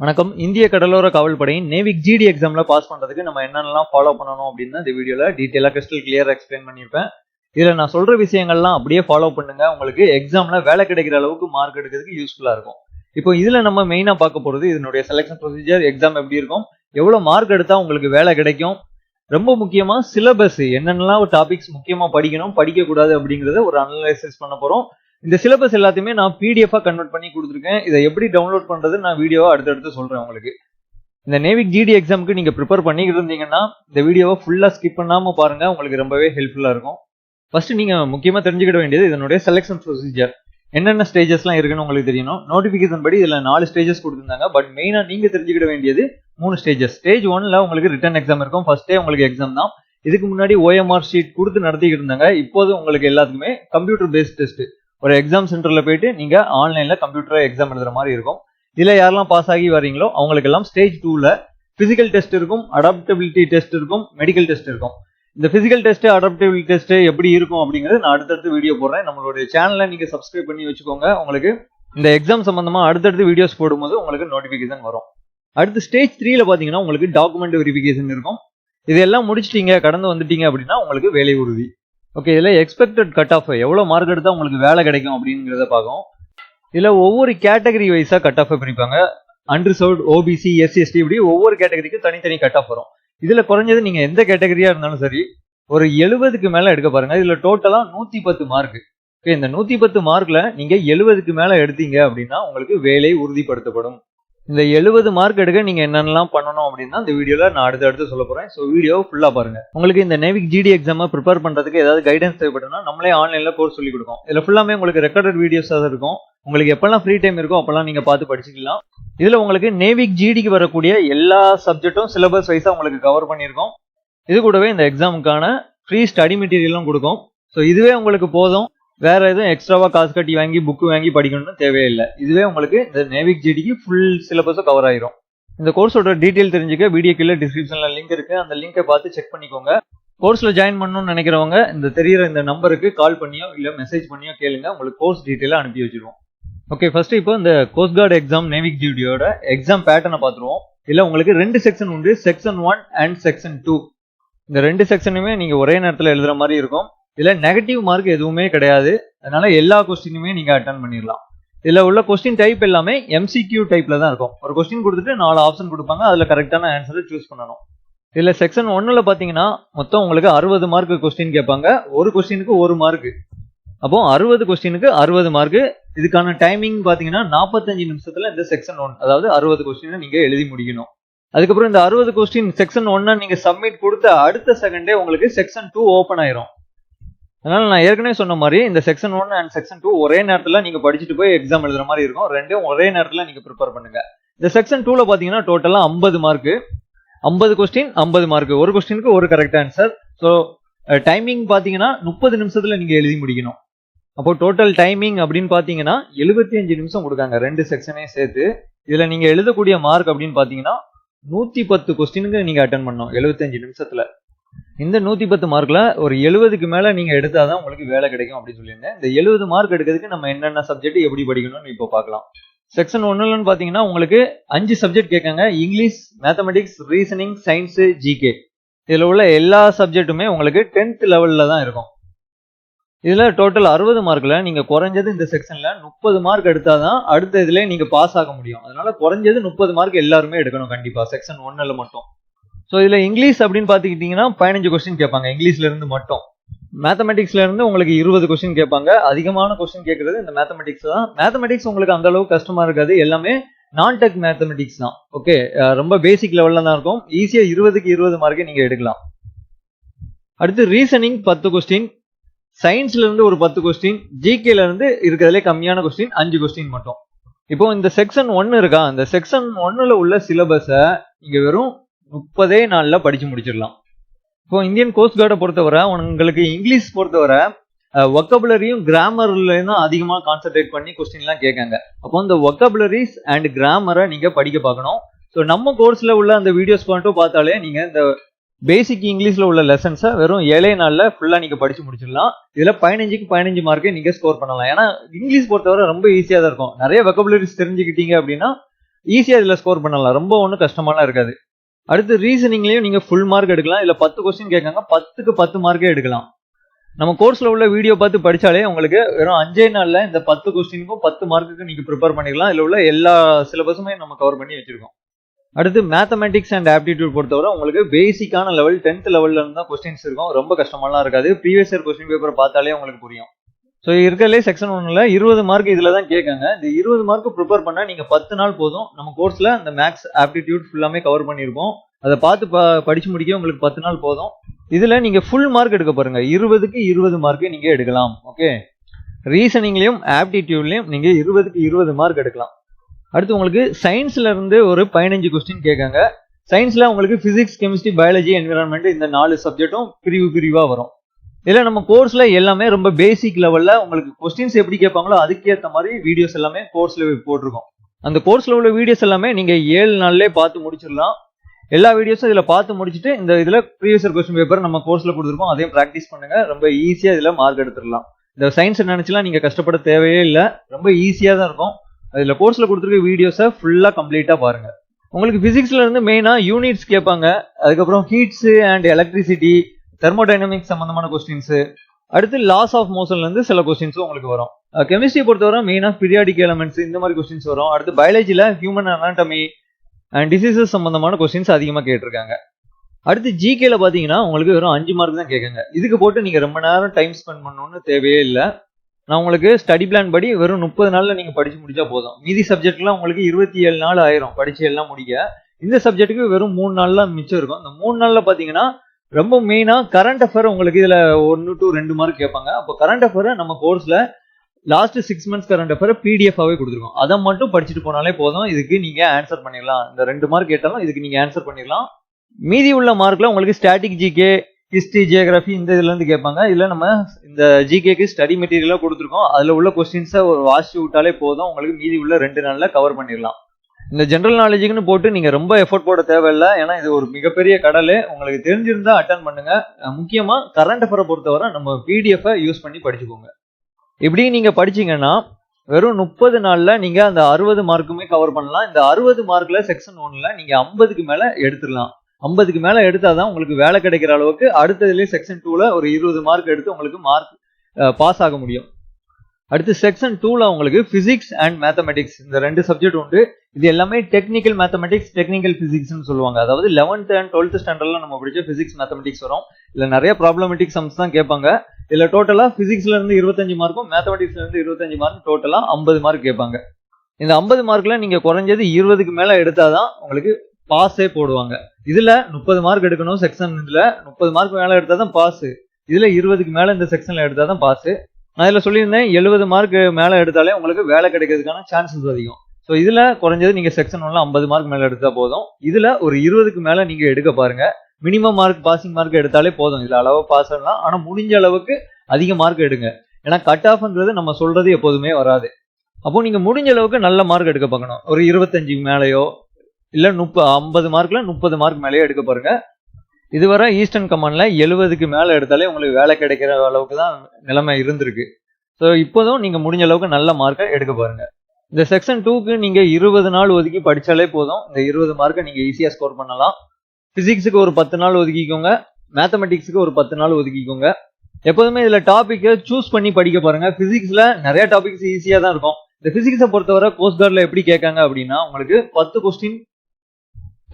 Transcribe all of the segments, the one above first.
வணக்கம். இந்திய கடலோர காவல்படையின் நேவிக் ஜிடி எக்ஸாம்ல பாஸ் பண்றதுக்கு நம்ம என்னென்னலாம் ஃபாலோ பண்ணணும் அப்படின்னு இந்த வீடியோல டீட்டெயிலா கிறிஸ்டல் கிளியர் எக்ஸ்பிளைன் பண்ணியிருப்பேன். இதுல நான் சொல்ற விஷயங்கள்லாம் அப்படியே ஃபாலோ பண்ணுங்க. உங்களுக்கு எக்ஸாம்ல வேலை கிடைக்கிற அளவுக்கு மார்க் எடுக்கிறதுக்கு யூஸ்ஃபுல்லா இருக்கும். இப்போ இதுல நம்ம மெயினா பார்க்க போறது இதனுடைய செலெக்ஷன் ப்ரொசீஜர் எக்ஸாம் எப்படி இருக்கும் எவ்வளவு மார்க் எடுத்தா உங்களுக்கு வேலை கிடைக்கும் ரொம்ப முக்கியமா சிலபஸ் என்னென்னலாம் டாபிக்ஸ் முக்கியமா படிக்கணும் படிக்க கூடாது அப்படிங்கறத ஒரு அனலைசிஸ் பண்ண போறோம். இந்த சிலபஸ் எல்லாத்தையுமே நான் பிடிஎஃபாக கன்வெர்ட் பண்ணி கொடுத்துருக்கேன். இதை எப்படி டவுன்லோட் பண்ணுறது நான் வீடியோவை அடுத்தடுத்து சொல்கிறேன் உங்களுக்கு. இந்த நேவிக் ஜிடி எக்ஸாமுக்கு நீங்கள் ப்ரிப்பேர் பண்ணிக்கிட்டு இருந்தீங்கன்னா இந்த வீடியோவை ஃபுல்லாக ஸ்கிப் பண்ணாமல் பாருங்கள் உங்களுக்கு ரொம்பவே ஹெல்ப்ஃபுல்லாக இருக்கும். ஃபஸ்ட்டு நீங்கள் முக்கியமாக தெரிஞ்சுக்கிட வேண்டியது இதனுடைய செலெக்ஷன் ப்ரொசீஜர் என்னென்ன ஸ்டேஜஸ்லாம் இருக்குன்னு உங்களுக்கு தெரியணும். நோட்டிஃபிகேஷன் படி இதில் நாலு ஸ்டேஜஸ் கொடுத்துருந்தாங்க. பட் மெயினாக நீங்கள் தெரிஞ்சுக்கிட வேண்டியது மூணு ஸ்டேஜஸ் ஸ்டேஜ் ஒன்ல உங்களுக்கு ரிட்டன் எக்ஸாம் இருக்கும். ஃபர்ஸ்டே உங்களுக்கு எக்ஸாம் தான். இதுக்கு முன்னாடி ஓஎம்ஆர் ஷீட் கொடுத்து நடத்திக்கிட்டு இருந்தாங்க. இப்போது உங்களுக்கு எல்லாத்துக்குமே கம்ப்யூட்டர் பேஸ்ட் டெஸ்ட் ஒரு எக்ஸாம் சென்டரில் போயிட்டு நீங்கள் ஆன்லைனில் கம்ப்யூட்டர் எக்ஸாம் எழுதுற மாதிரி இருக்கும். இதில் யாரெல்லாம் பாஸ் ஆகி வரீங்களோ அவங்களுக்கு எல்லாம் ஸ்டேஜ் டூவில் ஃபிசிக்கல் டெஸ்ட் இருக்கும் அடாப்டபிலிட்டி டெஸ்ட் இருக்கும் மெடிக்கல் டெஸ்ட் இருக்கும். இந்த ஃபிசிக்கல் டெஸ்ட் அடாப்டபிலிட்டி டெஸ்ட் எப்படி இருக்கும் அப்படிங்கிறது நான் அடுத்தடுத்து வீடியோ போடுறேன். நம்மளுடைய சேனலை நீங்கள் சப்ஸ்கிரைப் பண்ணி வச்சுக்கோங்க. உங்களுக்கு இந்த எக்ஸாம் சம்மந்தமாக அடுத்தடுத்து வீடியோஸ் போடும்போது உங்களுக்கு நோட்டிஃபிகேஷன் வரும். அடுத்து ஸ்டேஜ் த்ரீல பார்த்தீங்கன்னா உங்களுக்கு டாக்குமெண்ட் வெரிஃபிகேஷன் இருக்கும். இதெல்லாம் முடிச்சிட்டீங்க கடந்து வந்துட்டீங்க அப்படின்னா உங்களுக்கு வேலை உறுதி. ஓகே இதில் எக்ஸ்பெக்டட் கட் ஆஃப் எவ்வளோ மார்க் எடுத்தால் உங்களுக்கு வேலை கிடைக்கும் அப்படிங்கிறத பார்க்கும் இதில் ஒவ்வொரு கேட்டகரி வைஸாக கட் ஆஃப் பிரிப்பாங்க. அன்ரிசர்வ்ட் ஓபிசி எஸ்சிஎஸ்டி இப்படி ஒவ்வொரு கேட்டகரிக்கும் தனித்தனி கட் ஆஃப் வரும். இதில் குறைஞ்சது நீங்கள் எந்த கேட்டகரியாக இருந்தாலும் சரி ஒரு எழுபதுக்கு மேலே எடுக்க பாருங்கள் இதில் டோட்டலாக நூற்றி பத்து மார்க் ஓகே இந்த நூற்றி பத்து மார்க்கில் நீங்கள் எழுபதுக்கு மேலே எடுத்தீங்க அப்படின்னா உங்களுக்கு வேலை உறுதிப்படுத்தப்படும். இந்த எழுபது மார்க் எடுக்க நீங்க என்னென்னலாம் பண்ணணும் அப்படின்னா இந்த வீடியோல நான் அடுத்து அடுத்து சொல்ல போறேன். ஸோ வீடியோ ஃபுல்லா பாருங்க. உங்களுக்கு இந்த நேவிக் ஜிடி எக்ஸாமை ப்ரிப்பேர் பண்றதுக்கு ஏதாவது கைடன்ஸ் தேவைப்படுனா நம்மளே ஆன்லைன்ல கோர்ஸ் சொல்லி கொடுக்கும் இதுல ஃபுல்லாமே உங்களுக்கு ரெக்கார்டட் வீடியோஸ் இருக்கும். உங்களுக்கு எப்பெல்லாம் ஃப்ரீ டைம் இருக்கோ அப்பெல்லாம் நீங்க பார்த்து படிச்சுக்கலாம். இதுல உங்களுக்கு நேவிக் ஜிடிக்கு வரக்கூடிய எல்லா சப்ஜெக்ட்டும் சிலபஸ் வைஸா உங்களுக்கு கவர் பண்ணியிருக்கோம். இது கூடவே இந்த எக்ஸாமுக்கான ஃப்ரீ ஸ்டடி மெட்டீரியலும் கொடுக்கும். ஸோ இதுவே உங்களுக்கு போதும். வேற எதுவும் எக்ஸ்ட்ராவா காசு கட்டி வாங்கி புக்கு வாங்கி படிக்கணும்னு தேவையில்லை. இதுவே உங்களுக்கு இந்த நேவிக் ஜிடிக்கு ஃபுல் சிலபஸும் கவர் ஆயிரும். இந்த கோர்ஸோட டீட்டெயில் தெரிஞ்சுக்க வீடியோ கீழே டிஸ்கிரிப்ஷன்ல லிங்க் இருக்கு. அந்த லிங்கை பார்த்து செக் பண்ணிக்கோங்க. கோர்ஸ்ல ஜாயின் பண்ணணும்னு நினைக்கிறவங்க இந்த தெரியிற இந்த நம்பருக்கு கால் பண்ணியோ இல்ல மெசேஜ் பண்ணியோ கேளுங்க. உங்களுக்கு கோர்ஸ் டீட்டெயிலாக அனுப்பி வச்சிருவோம். ஓகே ஃபர்ஸ்ட் இப்போ இந்த கோஸ்ட் கார்டு எக்ஸாம் நேவிக் ஜிடியோட எக்ஸாம் பேட்டர்னை பார்த்துருவோம். இல்ல உங்களுக்கு ரெண்டு செக்ஷன் உண்டு section one and section two இந்த ரெண்டு செக்ஷனுமே நீங்க ஒரே நேரத்தில் எழுதுற மாதிரி இருக்கும். இதில் நெகட்டிவ் மார்க் எதுவுமே கிடையாது. அதனால எல்லா கொஸ்டினுமே நீங்கள் அட்டன் பண்ணிடலாம் இதில் உள்ள கொஸ்டின் டைப் எல்லாமே எம்சிக்யூ டைப்பில் தான் இருக்கும். ஒரு கொஸ்டின் கொடுத்துட்டு நாலு ஆப்ஷன் கொடுப்பாங்க. அதில் கரெக்டான ஆன்சரை சூஸ் பண்ணணும். இதில் செக்ஷன் ஒன்னில் பார்த்தீங்கன்னா மொத்தம் உங்களுக்கு அறுபது மார்க் கொஸ்டின் கேட்பாங்க. ஒரு கொஸ்டினுக்கு ஒரு மார்க் அப்போ அறுபது கொஸ்டினுக்கு அறுபது மார்க் இதுக்கான டைமிங் பார்த்தீங்கன்னா நாற்பத்தஞ்சு நிமிஷத்தில் இந்த செக்ஷன் ஒன் அதாவது அறுபது கொஸ்டினை நீங்கள் எழுதி முடிக்கணும். அதுக்கப்புறம் இந்த அறுபது கொஸ்டின் செக்ஷன் ஒன்னை நீங்கள் சப்மிட் கொடுத்த அடுத்த செகண்டே உங்களுக்கு செக்ஷன் டூ ஓப்பன் ஆயிரும். அதனால நான் ஏற்கனவே சொன்ன மாதிரி இந்த section one and section two ஒரே நேரத்தில் நீங்க படிச்சுட்டு போய் எக்ஸாம் எழுதுற மாதிரி இருக்கும். ரெண்டும் ஒரே நேரத்தில் நீங்க ப்ரிப்பேர் பண்ணுங்க. இந்த செக்ஷன் டூல பாத்தீங்கன்னா டோட்டலா ஐம்பது மார்க் ஐம்பது கொஸ்டின் ஐம்பது மார்க் ஒரு கொஸ்டினுக்கு ஒரு கரெக்ட் ஆன்சர் ஸோ டைமிங் பார்த்தீங்கன்னா முப்பது நிமிஷத்துல நீங்க எழுதி முடிக்கணும். அப்போ டோட்டல் டைமிங் அப்படின்னு பார்த்தீங்கன்னா எழுபத்தி அஞ்சு நிமிஷம் கொடுக்காங்க. ரெண்டு செக்ஷனையும் சேர்த்து. இதுல நீங்க எழுதக்கூடிய மார்க் அப்படின்னு பார்த்தீங்கன்னா நூத்தி பத்து கொஸ்டினுக்கு நீங்க அட்டன் பண்ணணும். எழுபத்தஞ்சு நிமிஷத்துல. இந்த நூத்தி பத்து மார்க்ல ஒரு எழுபதுக்கு மேல நீங்க எடுத்தாதான் உங்களுக்கு வேலை கிடைக்கும் அப்படின்னு சொல்லியிருந்தேன். இந்த எழுபது மார்க் எடுக்கிறதுக்கு நம்ம என்னென்ன சப்ஜெக்ட் எப்படி படிக்கணும்னு இப்போ பார்க்கலாம். செக்ஷன் ஒன்னுலன்னு பாத்தீங்கன்னா உங்களுக்கு அஞ்சு சப்ஜெக்ட் கேட்காங்க. English mathematics reasoning science GK இதுல உள்ள எல்லா சப்ஜெக்ட்டுமே உங்களுக்கு டென்த் லெவல்ல தான் இருக்கும். இதுல டோட்டல் அறுபது மார்க்ல நீங்க குறைஞ்சது இந்த செக்ஷன்ல முப்பது மார்க் எடுத்தாதான் அடுத்த இதுல நீங்க பாஸ் ஆக முடியும். அதனால குறைஞ்சது முப்பது மார்க் எல்லாருமே எடுக்கணும் கண்டிப்பா. செக்ஷன் ஒன்னுல மட்டும். ஸோ இதில் இங்கிலீஷ் அப்படின்னு பார்த்துக்கிட்டிங்கன்னா பதினஞ்சு கொஸ்டின் கேட்பாங்க. இங்கிலீஷ்லேருந்து மட்டும். மேத்தமெட்டிக்ஸ்லேருந்து உங்களுக்கு இருபது கொஸ்டின் கேட்பாங்க. அதிகமான கொஸ்டின் கேட்குறது இந்த மேத்தமெட்டிக்ஸ் தான். மேத்தமெட்டிக்ஸ் உங்களுக்கு அந்த அளவுக்கு கஷ்டமாக இருக்காது. எல்லாமே நான் டெக் மேத்தமெட்டிக்ஸ் தான் ஓகே ரொம்ப பேசிக் லெவலில் தான் இருக்கும். ஈஸியாக இருபதுக்கு இருபது மார்க்கே நீங்கள் எடுக்கலாம். அடுத்து ரீசனிங் பத்து கொஸ்டின் சயின்ஸ்லேருந்து ஒரு பத்து கொஸ்டின் ஜிகேலேருந்து இருக்கிறதுலே கம்மியான கொஸ்டின் அஞ்சு கொஸ்டின் மட்டும். இப்போ இந்த செக்ஷன் ஒன்று இருக்கா? அந்த செக்ஷன் ஒன்னில் உள்ள சிலபஸை இங்கே வெறும் முப்பதே நாளில் படித்து முடிச்சிடலாம். இப்போ இந்தியன் கோஸ்ட் கார்டை பொறுத்தவரை உங்களுக்கு இங்கிலீஷ் பொறுத்தவரை ஒக்கபுலரியும் கிராமர்லையும் தான் அதிகமாக கான்சென்ட்ரேட் பண்ணி கொஸ்டின்லாம் கேட்காங்க. அப்போ இந்த ஒக்கபுலரிஸ் அண்ட் கிராமரை நீங்கள் படிக்க பார்க்கணும். ஸோ நம்ம கோர்ஸில் உள்ள அந்த வீடியோஸ் மட்டும் பார்த்தாலே நீங்கள் இந்த பேசிக் இங்கிலீஷில் உள்ள லெசன்ஸை வெறும் ஏழே நாளில் ஃபுல்லாக நீங்கள் படித்து முடிச்சிடலாம். இதில் பதினஞ்சுக்கு பதினஞ்சு மார்க்கே நீங்கள் ஸ்கோர் பண்ணலாம். ஏன்னா இங்கிலீஷ் பொறுத்தவரை ரொம்ப ஈஸியாக தான் இருக்கும். நிறைய வெக்கபுலரிஸ் தெரிஞ்சுக்கிட்டீங்க அப்படின்னா ஈஸியாக இதில் ஸ்கோர் பண்ணலாம். ரொம்ப ஒன்றும் கஷ்டமாலாம் இருக்காது. அடுத்து ரீசனிங்லையும் நீங்க ஃபுல் மார்க் எடுக்கலாம். இல்ல பத்து கொஸ்டின் கேட்காங்க பத்துக்கு பத்து மார்க்கே எடுக்கலாம். நம்ம கோர்ஸ்ல உள்ள வீடியோ பார்த்து படிச்சாலே உங்களுக்கு வெறும் அஞ்சே நாள்ல இந்த பத்து கொஸ்டினுக்கும் பத்து மார்க்குக்கு நீங்க ப்ரிப்பேர் பண்ணிக்கலாம். இதுல உள்ள எல்லா சிலபஸுமே நம்ம கவர் பண்ணி வச்சிருக்கோம். அடுத்து மேத்தமெட்டிக்ஸ் அண்ட் ஆப்டிடியூட் பொறுத்தவரை உங்களுக்கு பேசிக்கான லெவல் டென்த் லெவல்ல இருந்து தான் கொஸ்டின்ஸ் இருக்கும். ரொம்ப கஷ்டமாலாம் இருக்காது. ப்ரீவியஸ் இயர் கொஸ்டின் பேப்பர் பார்த்தாலே உங்களுக்கு புரியும். ஸோ இருக்கிறதுலே செக்ஷன் ஒன்றில் இருபது மார்க் இதில் தான் கேட்காங்க. இந்த இருபது மார்க் ப்ரிப்பேர் பண்ணால் நீங்கள் பத்து நாள் போதும். நம்ம கோர்ஸில் அந்த மேக்ஸ் ஆப்டிடியூட் ஃபுல்லாமே கவர் பண்ணியிருக்கோம் அதை பார்த்து ப- படிச்சு முடிக்க உங்களுக்கு பத்து நாள் போதும். இதில் நீங்கள் ஃபுல் மார்க் எடுக்க பாருங்கள் இருபதுக்கு இருபது மார்க்கு நீங்கள் எடுக்கலாம். ஓகே ரீசனிங்லேயும் ஆப்டிடியூட்லேயும் நீங்கள் இருபதுக்கு இருபது மார்க் எடுக்கலாம். அடுத்து உங்களுக்கு சயின்ஸ்ல இருந்து ஒரு பதினஞ்சு கொஸ்டின் கேட்காங்க. சயின்ஸில் உங்களுக்கு ஃபிசிக்ஸ் கெமிஸ்ட்ரி பயாலஜி என்விரான்மெண்ட் இந்த நாலு சப்ஜெக்ட்டும் பிரிவு பிரிவாக வரும். இதில் நம்ம கோர்ஸில் எல்லாமே ரொம்ப பேசிக் லெவலில் உங்களுக்கு கொஸ்டின்ஸ் எப்படி கேட்பாங்களோ அதுக்கேற்ற மாதிரி வீடியோஸ் எல்லாமே கோர்ஸில் போட்டிருக்கோம். அந்த கோர்ஸில் உள்ள வீடியோஸ் எல்லாமே நீங்கள் ஏழு நாள்லேயே பார்த்து முடிச்சிடலாம். எல்லா வீடியோஸும் இதில் பார்த்து முடிச்சுட்டு இந்த இதில் ப்ரீவியஸ் கொஸ்டின் பேப்பர் நம்ம கோர்ஸில் கொடுத்துருக்கோம். அதையும் ப்ராக்டிஸ் பண்ணுங்க. ரொம்ப ஈஸியாக இதில் மார்க் எடுத்துடலாம். இந்த சயின்ஸ் நினச்சிலாம் நீங்கள் கஷ்டப்பட தேவையே இல்லை. ரொம்ப ஈஸியாக தான் இருக்கும். அதில் கோர்ஸில் கொடுத்துருக்க வீடியோஸை ஃபுல்லாக கம்ப்ளீட்டாக பாருங்கள் உங்களுக்கு ஃபிசிக்ஸ்லேருந்து மெயினாக யூனிட்ஸ் கேட்பாங்க. அதுக்கப்புறம் ஹீட்ஸு அண்ட் எலக்ட்ரிசிட்டி தெர்மோடைனமிக்ஸ் சம்பந்தமான கொஸ்டின்ஸு அடுத்து லாஸ் ஆஃப் மோஷன்லேருந்து சில கொஸ்டின்ஸும் உங்களுக்கு வரும். கெமிஸ்ட்ரி பொறுத்தவரை மெயினாக பீரியாடிக் எலமெண்ட்ஸ் இந்த மாதிரி கொஸ்டின்ஸ் வரும். அடுத்து பயாலஜியில் ஹியூமன் அனாட்டமி அண்ட் டிசீசஸ் சம்பந்தமான கொஸ்டின்ஸ் அதிகமாக கேட்டிருக்காங்க. அடுத்து ஜிகேல பார்த்தீங்கன்னா உங்களுக்கு வெறும் அஞ்சு மார்க் தான் கேட்காங்க. இதுக்கு போட்டு நீங்கள் ரொம்ப நேரம் டைம் ஸ்பெண்ட் பண்ணணும்னு தேவையே இல்லை. நான் உங்களுக்கு ஸ்டடி பிளான் படி வெறும் முப்பது நாளில் நீங்கள் படித்து முடிச்சா போதும். மீதி சப்ஜெக்ட்லாம் உங்களுக்கு இருபத்தி ஏழு நாள் ஆயிரும். படித்து எல்லாம் முடிக்க. இந்த சப்ஜெக்ட்டுக்கு வெறும் மூணு நாளில் மிச்சம் இருக்கும். இந்த மூணு நாளில் பார்த்தீங்கன்னா ரொம்ப மெயினாக கரண்ட் அஃபேர் உங்களுக்கு இதில் ஒன்று டு ரெண்டு மார்க் கேட்பாங்க. அப்போ கரண்ட் அஃபேரை நம்ம கோர்ஸில் லாஸ்ட் சிக்ஸ் மந்த்ஸ் கரண்ட் அஃபேரை பிடிஎஃபாகவே கொடுத்துருக்கோம். அதை மட்டும் படிச்சுட்டு போனாலே போதும். இதுக்கு நீங்கள் ஆன்சர் பண்ணிடலாம். இந்த ரெண்டு மார்க் கேட்டாலும் இதுக்கு நீங்கள் ஆன்சர் பண்ணிடலாம். மீதி உள்ள மார்க்கில் உங்களுக்கு ஸ்டாட்டிக் ஜிகே ஹிஸ்ட்ரி ஜியோகிராஃபி இந்த இதுல இருந்து கேட்பாங்க. இதில் நம்ம இந்த ஜிகேக்கு ஸ்டடி மெட்டீரியலாக கொடுத்துருக்கோம். அதில் உள்ள கொஸ்டின்ஸை ஒரு வாசிச்சு விட்டாலே போதும். உங்களுக்கு மீதி உள்ள ரெண்டு நாளில் கவர் பண்ணிடலாம். இந்த ஜென்ரல் நாலேஜுக்குன்னு போட்டு நீங்க ரொம்ப எஃபோர்ட் போட தேவையில்லை. ஏன்னா இது ஒரு மிகப்பெரிய கடல். உங்களுக்கு தெரிஞ்சிருந்தா அட்டன் பண்ணுங்க. முக்கியமாக முக்கியமா கரண்ட் அஃபரை பொறுத்தவரை நம்ம பிடிஎஃப் யூஸ் பண்ணி படிச்சுக்கோங்க. இப்படி நீங்க படிச்சீங்கன்னா வெறும் முப்பது நாள்ல நீங்க அந்த அறுபது மார்க்குமே கவர் பண்ணலாம். இந்த அறுபது மார்க்ல செக்ஷன் ஒன்ல நீங்க ஐம்பதுக்கு மேல எடுத்துடலாம். ஐம்பதுக்கு மேல எடுத்தாதான் உங்களுக்கு வேலை கிடைக்கிற அளவுக்கு அடுத்ததுலேயே செக்ஷன் டூல ஒரு இருபது மார்க் எடுத்து உங்களுக்கு மார்க் பாஸ் ஆக முடியும். அடுத்து செக்ஷன் டூல உங்களுக்கு பிசிக்ஸ் அண்ட் மேத்தமெட்டிக்ஸ் இந்த ரெண்டு சப்ஜெக்ட் உண்டு. இது எல்லாமே டெக்னிக்கல் மேத்தமெட்டிக்ஸ் டெக்னிக்கல் ஃபிசிக்ஸ்னு சொல்லுவாங்க. அதாவது லெவன்த் அண்ட் டுவெல்த் ஸ்டாண்டர்ட்ல நம்ம படிச்ச பிசிக்ஸ் மேத்தமெட்டிக்ஸ் வரும். இல்லை நிறைய ப்ராப்ளமெட்டிக் சம்ஸ் தான் கேட்பாங்க. இதுல டோட்டலா பிசிக்ஸ்ல இருந்து இருபத்தஞ்சு மார்க்கும் மேத்தமெட்டிக்ஸ்ல இருந்து இருபத்தஞ்சு மார்க் டோட்டலா ஐம்பது மார்க் கேட்பாங்க. இந்த ஐம்பது மார்க்ல நீங்க குறைஞ்சது இருபதுக்கு மேல எடுத்தாதான் உங்களுக்கு பாஸே போடுவாங்க. இதுல முப்பது மார்க் எடுக்கணும் செக்ஷன் இதுல. முப்பது மார்க் மேல எடுத்தாதான் பாஸ் இதுல இருபதுக்கு மேல இந்த செக்ஷன்ல எடுத்தாதான் பாஸ் நான் இதில் சொல்லியிருந்தேன் எழுபது மார்க் மேலே எடுத்தாலே உங்களுக்கு வேலை கிடைக்கிறதுக்கான சான்சஸ் அதிகம். ஸோ இதில் குறைஞ்சது நீங்கள் செக்ஷன் ஒன்றில் ஐம்பது மார்க் மேலே எடுத்தால் போதும். இதில் ஒரு இருபதுக்கு மேலே நீங்கள் எடுக்க பாருங்க. மினிமம் மார்க் பாசிங் மார்க் எடுத்தாலே போதும். இதில் அளவு பாஸ் ஆகலாம். ஆனால் முடிஞ்ச அளவுக்கு அதிக மார்க் எடுங்க. ஏன்னா கட் ஆஃப்ன்றது நம்ம சொல்கிறது எப்போதுமே வராது. அப்போ நீங்கள் முடிஞ்ச அளவுக்கு நல்ல மார்க் எடுக்க பார்க்கணும். ஒரு இருபத்தஞ்சு மேலேயோ இல்லை முப்ப ஐம்பது மார்க்கில் முப்பது மார்க் மேலேயோ எடுக்க பாருங்கள் இதுவரை ஈஸ்டர்ன் கமாண்டில் எழுபதுக்கு மேலே எடுத்தாலே உங்களுக்கு வேலை கிடைக்கிற அளவுக்கு தான் நிலைமை இருந்திருக்கு. ஸோ இப்போதும் நீங்கள் முடிஞ்ச அளவுக்கு நல்ல மார்க்கை எடுக்க பாருங்கள் இந்த செக்ஷன் டூக்கு நீங்கள் இருபது நாள் ஒதுக்கி படித்தாலே போதும். இந்த இருபது மார்க்கை நீங்கள் ஈஸியாக ஸ்கோர் பண்ணலாம். ஃபிசிக்ஸுக்கு ஒரு பத்து நாள் ஒதுக்கிக்கோங்க. மேத்தமெட்டிக்ஸுக்கு ஒரு பத்து நாள் ஒதுக்கிக்கோங்க. எப்போதுமே இதில் டாப்பிக்கை சூஸ் பண்ணி படிக்க பாருங்கள் ஃபிசிக்ஸில் நிறைய டாபிக்ஸ் ஈஸியாக தான் இருக்கும். இந்த ஃபிசிக்ஸை பொறுத்தவரை கோஸ்ட் கார்டில் எப்படி கேட்காங்க அப்படின்னா உங்களுக்கு பத்து கொஸ்டின்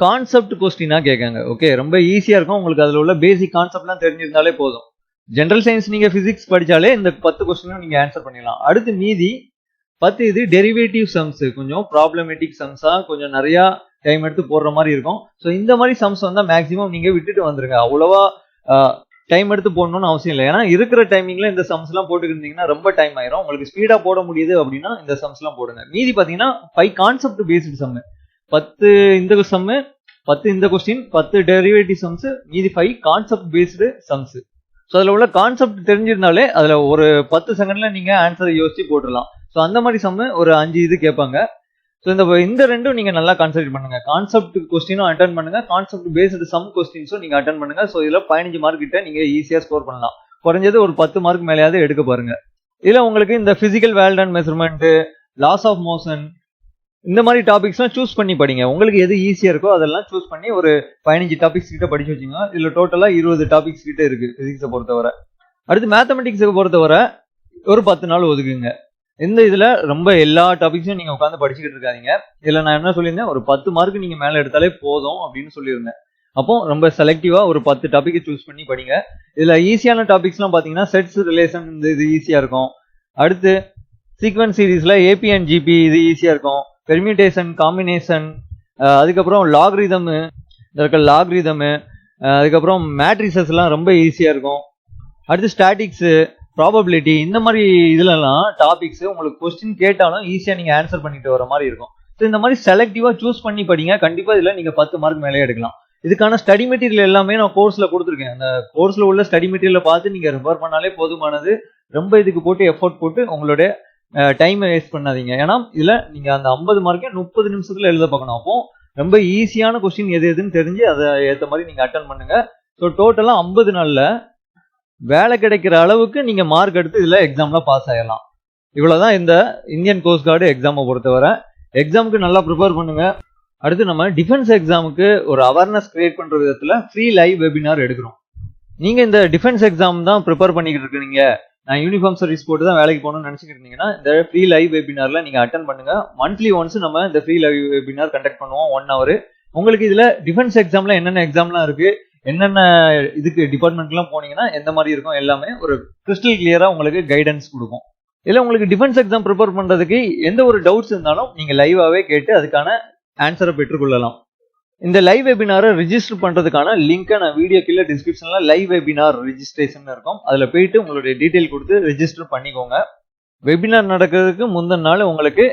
கான்செப்ட் கொஸ்டினா கேட்காங்க. ஓகே ரொம்ப ஈஸியாக இருக்கும். உங்களுக்கு அதில் உள்ள பேசிக் கான்செப்ட்லாம் தெரிஞ்சிருந்தாலே போதும். ஜென்ரல் சயின்ஸ் நீங்கள் ஃபிசிக்ஸ் படித்தாலே இந்த பத்து கொஸ்டினும் நீங்கள் ஆன்சர் பண்ணிடலாம். அடுத்து மீதி பத்து இது டெரிவேட்டிவ் சம்ஸ் கொஞ்சம் ப்ராப்ளமேட்டிக் சம்ஸாக கொஞ்சம் நிறையா டைம் எடுத்து போடுற மாதிரி இருக்கும். ஸோ இந்த மாதிரி சம்ஸ் வந்தால் மேக்ஸிமம் நீங்கள் விட்டுட்டு வந்துருங்க. அவ்வளோவா டைம் எடுத்து போடணும்னு அவசியம் இல்லை. ஏன்னா இருக்கிற டைமிங்ல இந்த சம்ஸ்லாம் போட்டுக்கிருந்தீங்கன்னா இருந்தீங்கன்னா ரொம்ப டைம் ஆயிரும். உங்களுக்கு ஸ்பீடாக போட முடியுது அப்படின்னா இந்த சம்ஸ்லாம் போடுங்க. மீதி பார்த்தீங்கன்னா ஃபைவ் கான்செப்ட் பேஸ்டு சம்மு பத்து இந்த சம்மு பத்து இந்த கொஸ்டின் பத்து டெரிவேட்டிவ் சம்ஸ் மீதி five concept based sums so அதில் உள்ள கான்செப்ட் தெரிஞ்சிருந்தாலே அதில் ஒரு பத்து செகண்டில் நீங்கள் ஆன்சரை யோசிச்சு போட்டுடலாம். ஸோ அந்த மாதிரி சம்மு ஒரு அஞ்சு இது கேட்பாங்க. ஸோ இந்த இந்த ரெண்டும் நீங்கள் நல்லா கான்சன்ட்ரேட் பண்ணுங்க. கான்செப்ட் கொஸ்டினும் அட்டன் பண்ணுங்க. கான்செப்ட் பேஸ்டு சம் கொஸ்டின்ஸும் நீங்கள் அட்டன் பண்ணுங்க. ஸோ இதில் பதினஞ்சு மார்க் கிட்ட நீங்கள் ஈஸியாக ஸ்கோர் பண்ணலாம். குறைஞ்சது ஒரு பத்து மார்க் மேலேயாவது எடுக்க பாருங்க. இதில் உங்களுக்கு இந்த physical world and measurement laws of motion இந்த மாதிரி டாபிக்ஸ்லாம் சூஸ் பண்ணி படிங்க. உங்களுக்கு எது ஈஸியாக இருக்கோ அதெல்லாம் சூஸ் பண்ணி ஒரு பதினஞ்சு டாபிக்ஸ் கிட்ட படிச்சு வச்சுங்க இல்லை டோட்டலாக இருபது டாபிக்ஸ் கிட்ட இருக்கு ஃபிசிக்ஸை பொறுத்தவரை. அடுத்து மேத்தமெட்டிக்ஸை பொறுத்தவரை ஒரு பத்து நாள் ஒதுக்குங்க. இந்த இதில் ரொம்ப எல்லா டாபிக்ஸும் நீங்கள் உட்காந்து படிச்சுக்கிட்டு இருக்காதீங்க. இதில் நான் என்ன சொல்லியிருந்தேன்? ஒரு பத்து மார்க் நீங்கள் மேலே எடுத்தாலே போதும் அப்படின்னு சொல்லியிருந்தேன். அப்போ ரொம்ப செலக்டிவாக ஒரு பத்து டாப்பிக்கை சூஸ் பண்ணி படிங்க. இதில் ஈஸியான டாபிக்ஸ்லாம் பார்த்தீங்கன்னா செட்ஸ் ரிலேஷன் இந்த இது ஈஸியாக இருக்கும். அடுத்து சீக்வன்ஸ் சீரீஸில் ஏபி அண்ட் ஜிபி இது ஈஸியாக இருக்கும். பெர்மியூட்டேஷன் காம்பினேஷன் அதுக்கப்புறம் லாக்ரிதமு இருக்க லாக்ரிதமு அதுக்கப்புறம் மேட்ரிசஸ்லாம் ரொம்ப ஈஸியாக இருக்கும். அடுத்து ஸ்டாட்டிக்ஸு ப்ராபபிலிட்டி இந்த மாதிரி இதுலலாம் டாபிக்ஸ் உங்களுக்கு கொஸ்டின் கேட்டாலும் ஈஸியாக நீங்கள் ஆன்சர் பண்ணிட்டு வர மாதிரி இருக்கும். ஸோ இந்த மாதிரி செலக்டிவாக சூஸ் பண்ணி படிங்க. கண்டிப்பாக இதில் நீங்கள் பத்து மார்க் மேலே எடுக்கலாம். இதுக்கான ஸ்டடி மெட்டீரியல் எல்லாமே நான் கோர்ஸில் கொடுத்துருக்கேன். அந்த கோர்ஸில் உள்ள ஸ்டடி மெட்டீரியலை பார்த்து நீங்கள் ரெஃபர் பண்ணாலே போதுமானது. ரொம்ப இதுக்கு போட்டு எஃபோர்ட் போட்டு உங்களுடைய டைமை வேஸ்ட் பண்ணாதீங்க. ஏன்னா இதில் நீங்கள் அந்த ஐம்பது மார்க்கே முப்பது நிமிஷத்தில் எழுத பார்க்கணும். அப்போ ரொம்ப ஈஸியான கொஸ்டின் எது எதுன்னு தெரிஞ்சு அதை ஏற்ற மாதிரி நீங்கள் அட்டன் பண்ணுங்கள் ஸோ டோட்டலாக ஐம்பது நாளில் வேலை கிடைக்கிற அளவுக்கு நீங்கள் மார்க் எடுத்து இதில் எக்ஸாமில் பாஸ் ஆகிடலாம் இவ்வளோ தான் இந்த இந்தியன் கோஸ்ட் கார்டு எக்ஸாமை பொறுத்தவரை. எக்ஸாமுக்கு நல்லா ப்ரிப்பேர் பண்ணுங்கள் அடுத்து நம்ம டிஃபென்ஸ் எக்ஸாமுக்கு ஒரு அவேர்னஸ் கிரியேட் பண்ணுற விதத்தில் ஃப்ரீ லைவ் வெபினார் எடுக்கிறோம். நீங்கள் இந்த டிஃபென்ஸ் எக்ஸாம் தான் ப்ரிப்பேர் பண்ணிக்கிட்டு இருக்கீங்க. யூனிஃபார்ம் சர்வீஸ் போட்டு தான் வேலைக்கு போகணும்னு நினச்சிக்கிட்டு இருந்தீங்கன்னா இந்த ஃப்ரீ லைவ் வெபினாரில் நீங்கள் அட்டன் பண்ணுங்க. மந்த்லி ஒன்ஸ் நம்ம இந்த ஃப்ரீ லைவ் வெபினார் கண்டக்ட் பண்ணுவோம் ஒன் ஹவர் உங்களுக்கு இதில் டிஃபென்ஸ் எக்ஸாமில் என்னென்ன எக்ஸாம்லாம் இருக்குது என்னென்ன இதுக்கு டிபார்ட்மெண்ட்லாம் போனீங்கன்னா எந்த மாதிரி இருக்கும் எல்லாமே ஒரு கிறிஸ்டல் கிளியராக உங்களுக்கு கைடன்ஸ் கொடுக்கும். இல்லை உங்களுக்கு டிஃபென்ஸ் எக்ஸாம் ப்ரிப்பேர் பண்ணுறதுக்கு எந்த ஒரு டவுட்ஸ் இருந்தாலும் நீங்கள் லைவாகவே கேட்டு அதுக்கான ஆன்சரை பெற்றுக்கொள்ளலாம். இந்த லைவ் வெபினாரை ரிஜிஸ்டர் பண்ணுறதுக்கான லிங்கை நான் வீடியோ கீழே டிஸ்கிரிப்ஷனில் லைவ் வெபினார் ரிஜிஸ்ட்ரேஷன் இருக்கும். அதில் போயிட்டு உங்களுடைய டீட்டெயில் கொடுத்து ரிஜிஸ்டர் பண்ணிக்கோங்க. வெபினார் நடக்கிறதுக்கு முந்தின நாள் உங்களுக்கு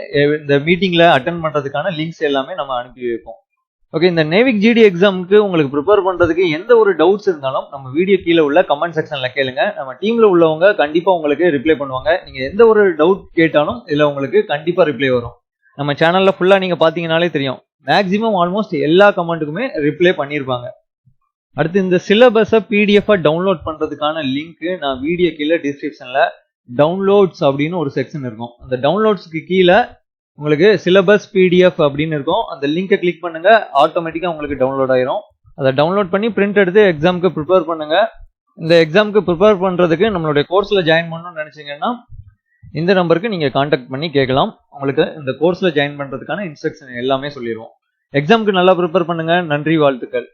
இந்த மீட்டிங்கில் அட்டன் பண்ணுறதுக்கான லிங்க்ஸ் எல்லாமே நம்ம அனுப்பி வைப்போம். ஓகே இந்த நேவிக் ஜிடி எக்ஸாமுக்கு உங்களுக்கு ப்ரிப்பேர் பண்ணுறதுக்கு எந்த ஒரு டவுட்ஸ் இருந்தாலும் நம்ம வீடியோ கீழே உள்ள கமெண்ட் செக்ஷனில் கேளுங்க. நம்ம டீமில் உள்ளவங்க கண்டிப்பாக உங்களுக்கு ரிப்ளை பண்ணுவாங்க. நீங்கள் எந்த ஒரு டவுட் கேட்டாலும் இதில் உங்களுக்கு கண்டிப்பாக ரிப்ளை வரும். நம்ம சேனலில் ஃபுல்லாக நீங்கள் பார்த்தீங்கனாலே தெரியும். மேக்ஸிமம் ஆல்மோஸ்ட் எல்லா கமெண்ட்டுக்குமே ரிப்ளை பண்ணியிருப்பாங்க அடுத்து இந்த சிலபஸை பிடிஎஃபாக டவுன்லோட் பண்ணுறதுக்கான லிங்க்கு நான் வீடியோ கீழே டிஸ்கிரிப்ஷனில் டவுன்லோட்ஸ் அப்படின்னு ஒரு செக்ஷன் இருக்கும். அந்த டவுன்லோட்ஸ்க்கு கீழே உங்களுக்கு சிலபஸ் பிடிஎஃப் அப்படின்னு இருக்கும். அந்த லிங்கை கிளிக் பண்ணுங்கள் ஆட்டோமேட்டிக்காக உங்களுக்கு டவுன்லோட் ஆயிரும். அதை டவுன்லோட் பண்ணி பிரிண்ட் எடுத்து எக்ஸாமுக்கு ப்ரிப்பேர் பண்ணுங்கள் இந்த எக்ஸாமுக்கு ப்ரிப்பேர் பண்ணுறதுக்கு நம்மளுடைய கோர்ஸில் ஜாயின் பண்ணணும்னு நினச்சிங்கன்னா இந்த நம்பருக்கு நீங்கள் காண்டாக்ட் பண்ணி கேட்கலாம். உங்களுக்கு இந்த கோர்ஸில் ஜாயின் பண்ணுறதுக்கான இன்ஸ்ட்ரக்ஷன் எல்லாமே சொல்லிடுவோம் எக்ஸாமுக்கு நல்லா ப்ரிப்பேர் பண்ணுங்கள் நன்றி வாழ்த்துக்கள்.